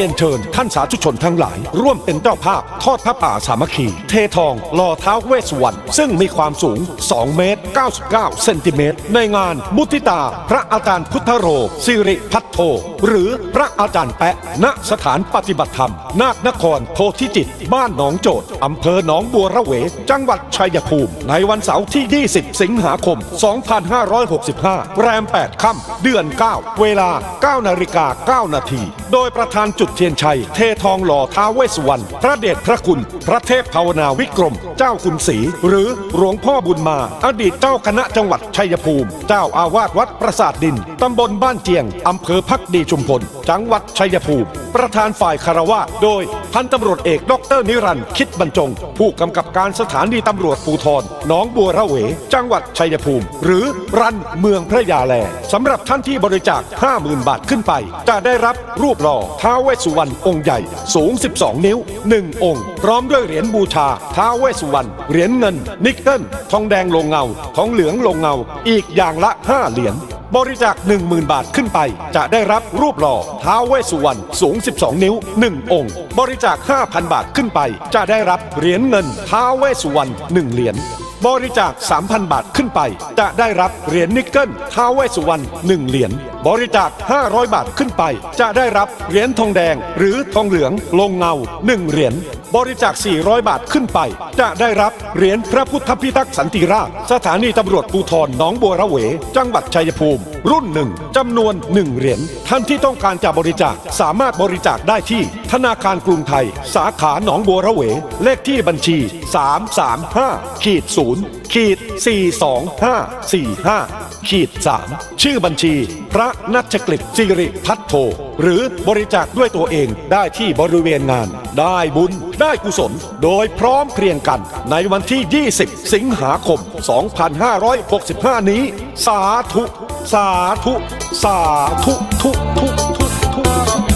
รียนเชิญท่านสาธุชนทั้งหลาย ร่วมเป็นเจ้าภาพทอดพระป่าสามัคคี เททองหล่อเท้าเวสวรรณซึ่งมีความสูง 2 เมตร 99 เซนติเมตร ในงานมุทิตา พระอาจารย์พุทธโรสิริพัทโท หรือพระอาจารย์แปะ ณสถานปฏิบัติธรรม นาคนครโพธิจิต บ้านหนองโจดอำเภอหนองบัวระเว จังหวัดชัยภูมิ ในวันเสาร์ที่ 20 สิงหาคม 2565 แรม 8 ค่ำเดือน 9 เวลา 9 นาฬิกา 9 นาที โดยประธานจุดเทียนชัย เททองหล่อท้าเวสุวรรณพระเดชพระคุณ พระเทพภาวนาวิกรม เจ้าคุณศรีหรือหลวงพ่อบุญมา อดีตเจ้าคณะจังหวัดชัยภูมิ เจ้าอาวาสวัดประสาทดิน ตำบลบ้านเจียง อำเภอพักดีชุมพล จังหวัดชัยภูมิ ประธานฝ่ายคารวะโดยพันตำรวจเอกดรนิรันดร์คิดบรรจง ผู้กำกับการสถานีตำรวจภูธรหนองบัวระเว จังหวัดชัยภูมิ หรือรันเมืองพระยาแลสำหรับท่านที่บริจาค 50,000 บาทขึ้นไป จะได้รับรูปหล่อท้าวเวสสุวรรณองค์ใหญ่สูง 12 นิ้ว 1 องค์ พร้อมด้วยเหรียญบูชาท้าวเวสสุวรรณเหรียญเงิน นิกเกิลทองแดงลงเงา ทองเหลืองลงเงา อีกอย่างละ 5 เหรียญ บริจาค10,000 บาทขึ้นไป จะได้รับรูปหล่อท้าวเวสสุวรรณสูง 12 นิ้ว 1 องค์ บริจาค 5,000 บาทขึ้นไป จะได้รับเหรียญเงินท้าวเวสสุวรรณ1เหรียญ บริจาค 3,000 บาทขึ้นไป จะได้รับเหรียญนิกเกิลท้าวเวสสุวรรณ1เหรียญ บริจาค 500 บาทขึ้นไป จะได้รับเหรียญทองแดง หรือทองเหลืองลงเงา 1 เหรียญ บริจาค 400 บาทขึ้นไป จะได้รับเหรียญพระพุทธพิทักษ์สันติราชสถานีตำรวจภูธรหนองบัวระเว จังหวัดชัยภูมิ รุ่นหนึ่งจำนวน 1 เหรียญ ท่านที่ต้องการจะบริจาคสามารถบริจาคได้ที่ ธนาคารกรุงไทย สาขาหนองบัวระเว เลขที่บัญชี 335ขีด0ขีด42545ขีด3ชื่อบัญชี พระนัชกฤษสิริพัฒโท หรือบริจาคด้วยตัวเองได้ที่บริเวณงาน ได้บุญได้กุศล โดยพร้อมเพรียงกันในวันที่ 20 สิงหาคม 2565 นี้ สาธุ สาธุ สาธุ ทุทุทุทุ